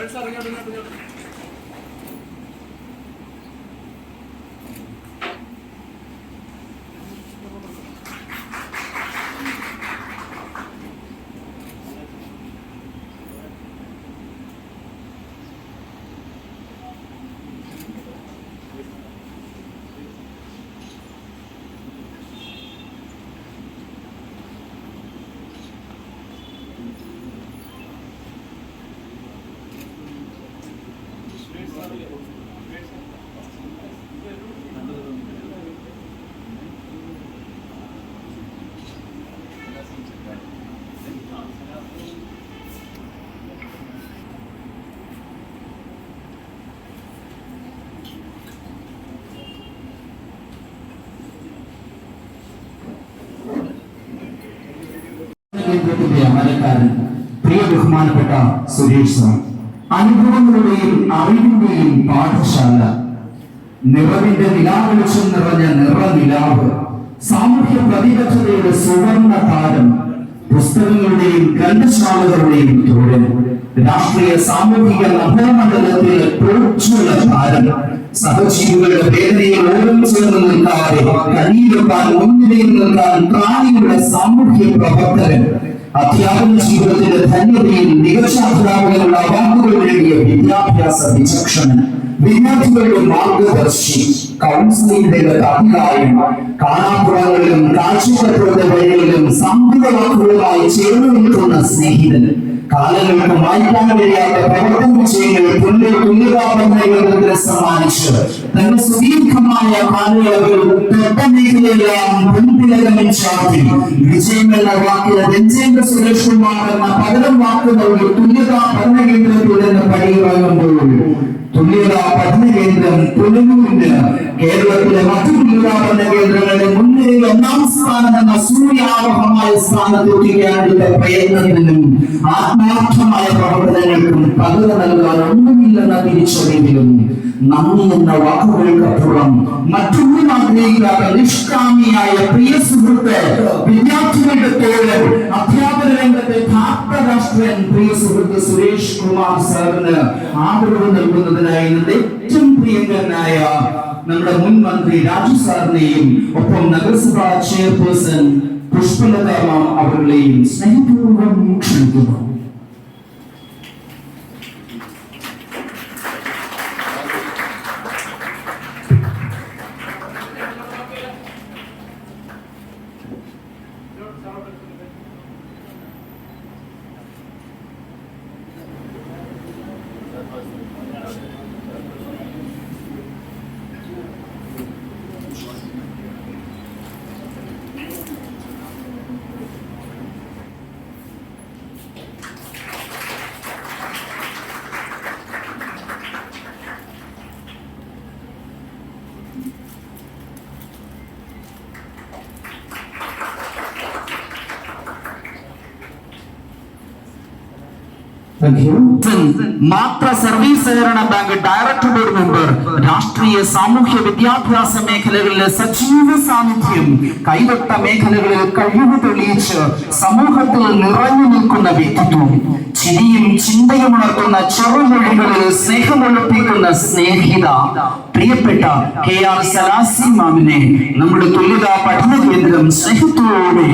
Sir, sir, ringan, ringan, ringan. കേന്ദ്രത്തിന്റെ അമരക്കാരൻ പ്രിയ ബഹുമാനപ്പെട്ട Suresh sir അനുഭവങ്ങളുടെയും അറിവിന്റെയും പാഠശാല നിറവിന്റെ നിലാവെളിച്ചം നിറഞ്ഞ നിറനിലാവ് സാമൂഹ്യ പ്രതിബദ്ധതയുടെ സുവർണ താരം പുസ്തകങ്ങളുടെയും ഗ്രന്ഥശാലകളുടെയും തോഴൻ രാഷ്ട്രീയ സാമൂഹിക നഭോമണ്ഡലത്തിൽ പ്രോജ്വല താരം സഹജീവികളുടെ വേദനയിൽ ഓരോ നിൽക്കാതെ കണ്ണീരൊക്കാൻ മുൻനിരയിൽ നിൽക്കാൻ പ്രാണിയുടെ സാമൂഹ്യ പ്രവർത്തകൻ അധ്യാപന ജീവിതത്തിന്റെ ധന്യതയിൽ മികച്ച അധ്യാപകനുള്ള വാക്കുകൾ നേടിയ വിദ്യാഭ്യാസ വിചക്ഷണൻ വിദ്യാർത്ഥികളുടെ മാർഗദർശി കൗൺസിലിംഗിന്റെ അധികാരം കാണാപ്പുറങ്ങളിലും കാഴ്ചപ്പെടുത്തുന്ന വഴികളിലും സംഭവ വാക്കുകളുമായി ചേർന്ന് നിൽക്കുന്ന സ്നേഹിതൻ കാലങ്ങൾക്ക് വായിക്കാൻ കഴിയാത്ത പ്രവർത്തന തുല്യ തുല്യതാപന്നകൾ സമ്മാനിച്ച് തന്റെ സുദീർഘമായ കാലയളവിൽ തൊട്ട മേഖലയെല്ലാം മുൻപിലകമൻ ചാർത്തി എന്ന തുല്യതാ ഭരണകേന്ദ്രത്തിൽ തുല്യതാ പഠന കേന്ദ്രം പുനലൂരിന് കേരളത്തിലെ മറ്റു തുല്യതാ പഠന കേന്ദ്രങ്ങളുടെ മുൻനിരയിൽ ഒന്നാം സ്ഥാനം എന്ന സൂര്യാവഹമായ സ്ഥാനത്തെത്തിക്കാനുള്ള പ്രയത്നത്തിനും ആത്മാർത്ഥമായ പ്രവർത്തനങ്ങൾക്കും പകരം നൽകാൻ ഒന്നുമില്ലെന്ന തിരിച്ചറിവിലും നന്ദി എന്ന വാക്കുകൾക്കപ്പുറം മറ്റൊന്നും ആഗ്രഹിക്കാത്ത നിഷ്കാമിയായ പ്രിയ സുഹൃത്ത് വിദ്യാർത്ഥികളുടെ തോഴൻ അധ്യാപന രംഗത്തെ ധാർത്തരാഷ്ട്രൻ പ്രിയ സുഹൃത്ത് സുരേഷ് കുമാർ സാറിന് ആദരവ് നൽകുന്നതിനായി ഏറ്റവും പ്രിയങ്കരനായ നമ്മുടെ മുൻ മന്ത്രി രാജു സാറിനെയും ഒപ്പം നഗരസഭാ ചെയർപേഴ്സൺ പുഷ്പലത മാം അവരുടെയും സ്നേഹപൂർവം ക്ഷണിക്കുന്നു. മാത്ര സർവീസ് സഹകരണ ബാങ്ക് ഡയറക്ടർ ബോർഡ് മെമ്പർ രാഷ്ട്രീയ സാമൂഹ്യ വിദ്യാഭ്യാസ മേഖലകളിലെ സജീവ സാന്നിധ്യം കൈവട്ട മേഖലകളിൽ കഴിവ് തെളിയിച്ച് സമൂഹത്തിൽ നിറഞ്ഞു നിൽക്കുന്ന വ്യക്തിത്വം ചിരിയും ചിന്തയും ഉണർത്തുന്ന ചെറുമൊഴികളിൽ സ്നേഹമൊളിപ്പിക്കുന്ന സ്നേഹിത പ്രിയപ്പെട്ട കെ ആർ സലാസി മാമിനെ നമ്മുടെ തുല്യതാ പഠന കേന്ദ്രം സ്നേഹത്തോടെ